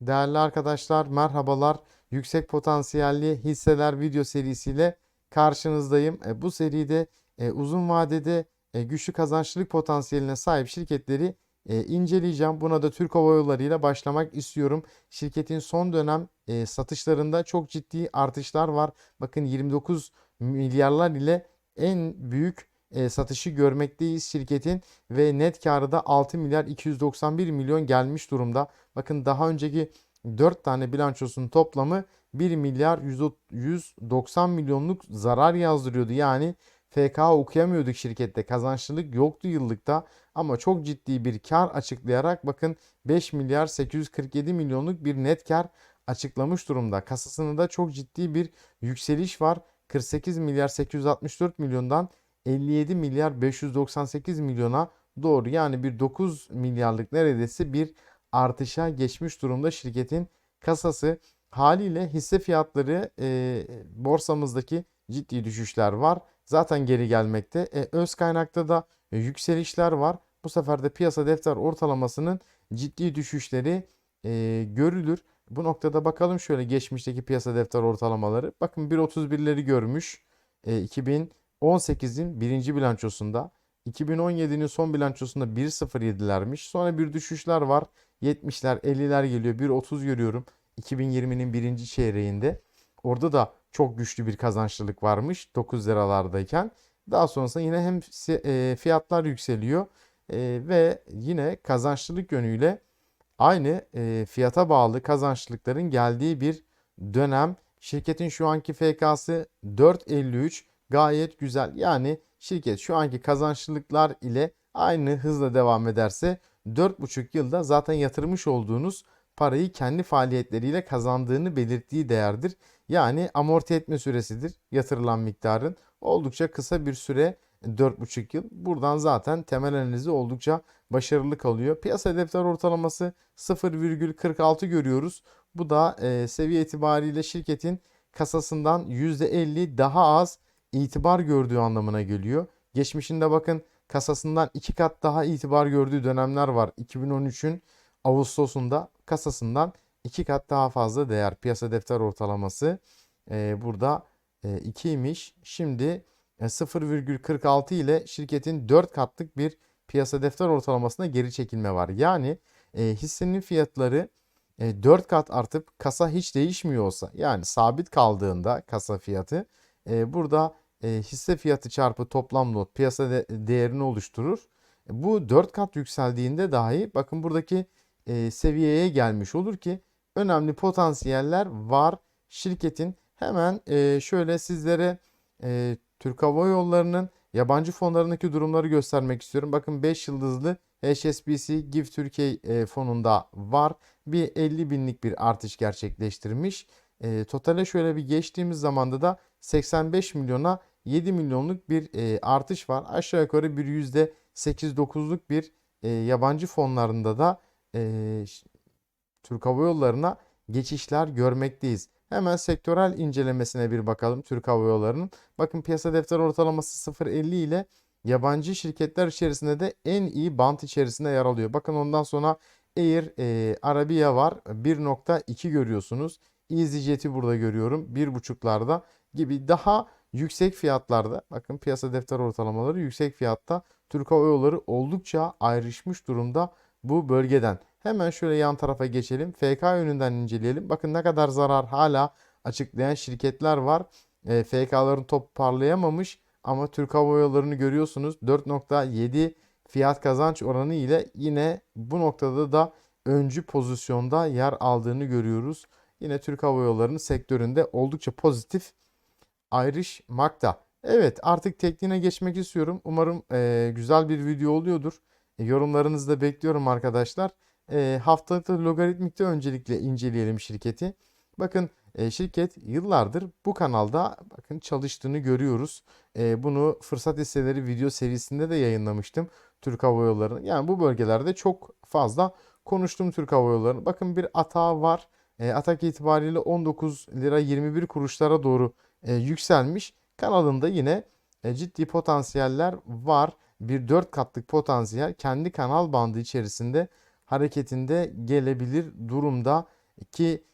Değerli arkadaşlar, merhabalar. Yüksek potansiyelli hisseler video serisiyle karşınızdayım. E, bu seride e, uzun vadede e, güçlü kazançlılık potansiyeline sahip şirketleri e, inceleyeceğim. Buna da Türk Hava Yolları ile başlamak istiyorum. Şirketin son dönem e, satışlarında çok ciddi artışlar var. Bakın 29 milyarlar ile en büyük e, satışı görmekteyiz şirketin ve net karı da 6 milyar 291 milyon gelmiş durumda. Bakın daha önceki 4 tane bilançosunun toplamı 1 milyar 190 milyonluk zarar yazdırıyordu. Yani FK okuyamıyorduk şirkette. Kazançlılık yoktu yıllıkta ama çok ciddi bir kar açıklayarak bakın 5 milyar 847 milyonluk bir net kar açıklamış durumda. Kasasında da çok ciddi bir yükseliş var. 48 milyar 864 milyondan 57 milyar 598 milyona doğru yani bir 9 milyarlık neredeyse bir artışa geçmiş durumda şirketin kasası. Haliyle hisse fiyatları e, borsamızdaki ciddi düşüşler var. Zaten geri gelmekte. E, öz kaynakta da yükselişler var. Bu sefer de piyasa defter ortalamasının ciddi düşüşleri e, görülür. Bu noktada bakalım şöyle geçmişteki piyasa defter ortalamaları. Bakın 1.31'leri görmüş. E, 2018'in birinci bilançosunda. 2017'nin son bilançosunda 1.07'lermiş. Sonra bir düşüşler var. 70'ler 50'ler geliyor. 1.30 görüyorum. 2020'nin birinci çeyreğinde. Orada da çok güçlü bir kazançlılık varmış 9 liralardayken. Daha sonrasında yine hem e, fiyatlar yükseliyor e, ve yine kazançlılık yönüyle aynı e, fiyata bağlı kazançlılıkların geldiği bir dönem. Şirketin şu anki FK'sı 4.53 gayet güzel. Yani şirket şu anki kazançlılıklar ile aynı hızla devam ederse 4,5 yılda zaten yatırmış olduğunuz parayı kendi faaliyetleriyle kazandığını belirttiği değerdir. Yani amorti etme süresidir yatırılan miktarın. Oldukça kısa bir süre 4,5 yıl. Buradan zaten temel analizi oldukça başarılı kalıyor. Piyasa defter ortalaması 0,46 görüyoruz. Bu da e, seviye itibariyle şirketin kasasından %50 daha az itibar gördüğü anlamına geliyor. Geçmişinde bakın kasasından 2 kat daha itibar gördüğü dönemler var. 2013'ün Ağustos'unda kasasından 2 kat daha fazla değer. Piyasa defter ortalaması e, burada e, 2'ymiş. Şimdi e, 0,46 ile şirketin 4 katlık bir piyasa defter ortalamasına geri çekilme var. Yani e, hissenin fiyatları e, 4 kat artıp kasa hiç değişmiyor olsa yani sabit kaldığında kasa fiyatı e, burada e, hisse fiyatı çarpı toplam lot piyasa de, değerini oluşturur. E, bu 4 kat yükseldiğinde dahi bakın buradaki e, seviyeye gelmiş olur ki önemli potansiyeller var şirketin. Hemen e, şöyle sizlere e, Türk Hava Yolları'nın yabancı fonlarındaki durumları göstermek istiyorum. Bakın 5 yıldızlı HSBC GIF Türkiye e, fonunda var. Bir 50 binlik bir artış gerçekleştirmiş. E, totale şöyle bir geçtiğimiz zamanda da 85 milyona 7 milyonluk bir e, artış var. Aşağı yukarı bir %8-9'luk bir e, yabancı fonlarında da e, Türk Hava Yolları'na geçişler görmekteyiz. Hemen sektörel incelemesine bir bakalım Türk Hava Yolları'nın. Bakın piyasa defter ortalaması 0.50 ile yabancı şirketler içerisinde de en iyi bant içerisinde yer alıyor. Bakın ondan sonra Air e, Arabia var 1.2 görüyorsunuz. EasyJet'i burada görüyorum 1.5'larda gibi daha yüksek fiyatlarda bakın piyasa defter ortalamaları yüksek fiyatta Türk Hava Yolları oldukça ayrışmış durumda bu bölgeden. Hemen şöyle yan tarafa geçelim. FK yönünden inceleyelim. Bakın ne kadar zarar hala açıklayan şirketler var. E, FK'ların toparlayamamış ama Türk Hava Yolları'nı görüyorsunuz. 4.7 fiyat kazanç oranı ile yine bu noktada da öncü pozisyonda yer aldığını görüyoruz. Yine Türk Hava Yolları'nın sektöründe oldukça pozitif ayrışmakta. Evet artık tekniğine geçmek istiyorum. Umarım e, güzel bir video oluyordur. E, yorumlarınızı da bekliyorum arkadaşlar. E, haftalıkta logaritmikte öncelikle inceleyelim şirketi. Bakın e, şirket yıllardır bu kanalda bakın çalıştığını görüyoruz. E, bunu fırsat hisseleri video serisinde de yayınlamıştım. Türk Hava Yolları'nın. Yani bu bölgelerde çok fazla konuştum Türk Hava Yolları'nın. Bakın bir atağı var. E, atak itibariyle 19 lira 21 kuruşlara doğru e, yükselmiş. Kanalında yine e, ciddi potansiyeller var. Bir 4 katlık potansiyel kendi kanal bandı içerisinde hareketinde gelebilir durumda. ki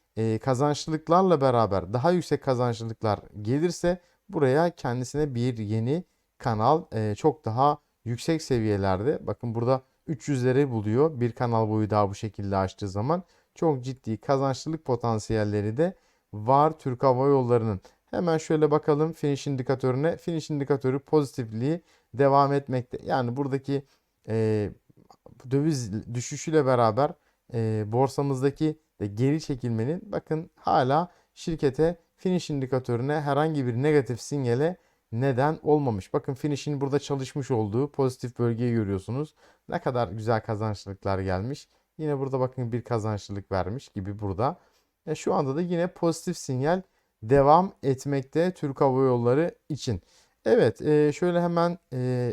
kazançlılıklarla beraber daha yüksek kazançlılıklar gelirse buraya kendisine bir yeni kanal çok daha yüksek seviyelerde. Bakın burada 300'leri buluyor. Bir kanal boyu daha bu şekilde açtığı zaman çok ciddi kazançlılık potansiyelleri de var Türk Hava Yolları'nın. Hemen şöyle bakalım finish indikatörüne. Finish indikatörü pozitifliği devam etmekte. Yani buradaki e, döviz düşüşüyle beraber e, borsamızdaki de geri çekilmenin bakın hala şirkete finish indikatörüne herhangi bir negatif sinyale neden olmamış. Bakın finish'in burada çalışmış olduğu pozitif bölgeyi görüyorsunuz. Ne kadar güzel kazançlılıklar gelmiş. Yine burada bakın bir kazançlılık vermiş gibi burada. E, şu anda da yine pozitif sinyal devam etmekte Türk Hava Yolları için. Evet e, şöyle hemen e,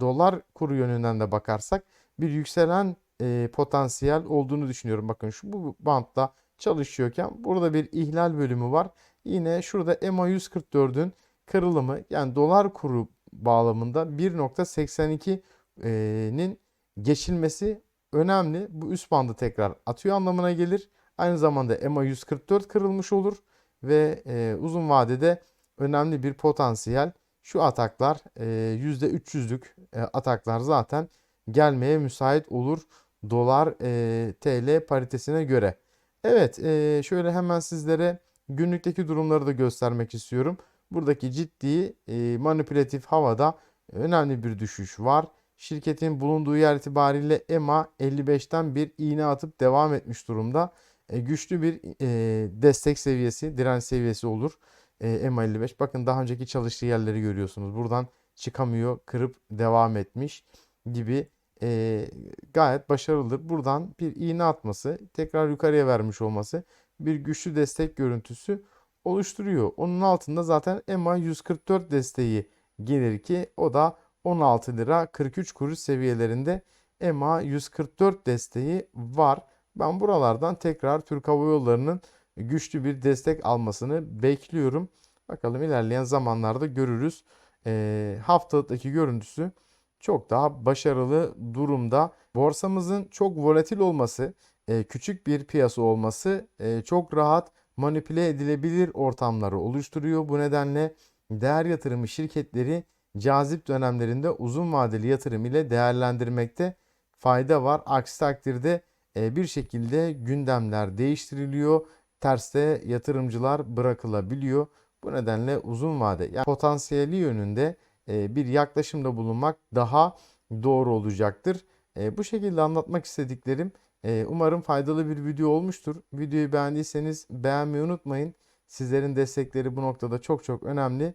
dolar kuru yönünden de bakarsak bir yükselen e, potansiyel olduğunu düşünüyorum. Bakın şu bu bantta çalışıyorken burada bir ihlal bölümü var. Yine şurada EMA 144'ün kırılımı yani dolar kuru bağlamında 1.82'nin geçilmesi önemli. Bu üst bandı tekrar atıyor anlamına gelir. Aynı zamanda EMA 144 kırılmış olur ve e, uzun vadede önemli bir potansiyel. Şu ataklar e, %300'lük e, ataklar zaten gelmeye müsait olur dolar e, TL paritesine göre. Evet e, şöyle hemen sizlere günlükteki durumları da göstermek istiyorum. Buradaki ciddi e, manipülatif havada önemli bir düşüş var. Şirketin bulunduğu yer itibariyle EMA 55'ten bir iğne atıp devam etmiş durumda. E, güçlü bir e, destek seviyesi, direnç seviyesi olur. E, EMA 55. Bakın daha önceki çalıştığı yerleri görüyorsunuz. Buradan çıkamıyor, kırıp devam etmiş gibi e, gayet başarılıdır. Buradan bir iğne atması, tekrar yukarıya vermiş olması bir güçlü destek görüntüsü oluşturuyor. Onun altında zaten EMA 144 desteği gelir ki o da 16 lira 43 kuruş seviyelerinde EMA 144 desteği var. Ben buralardan tekrar Türk Hava Yolları'nın güçlü bir destek almasını bekliyorum. Bakalım ilerleyen zamanlarda görürüz. E, haftadaki görüntüsü çok daha başarılı durumda. Borsamızın çok volatil olması, e, küçük bir piyasa olması e, çok rahat manipüle edilebilir ortamları oluşturuyor. Bu nedenle değer yatırımı şirketleri cazip dönemlerinde uzun vadeli yatırım ile değerlendirmekte fayda var. Aksi takdirde e, bir şekilde gündemler değiştiriliyor. Terste yatırımcılar bırakılabiliyor. Bu nedenle uzun vade yani potansiyeli yönünde e, bir yaklaşımda bulunmak daha doğru olacaktır. E, bu şekilde anlatmak istediklerim umarım faydalı bir video olmuştur. Videoyu beğendiyseniz beğenmeyi unutmayın. Sizlerin destekleri bu noktada çok çok önemli.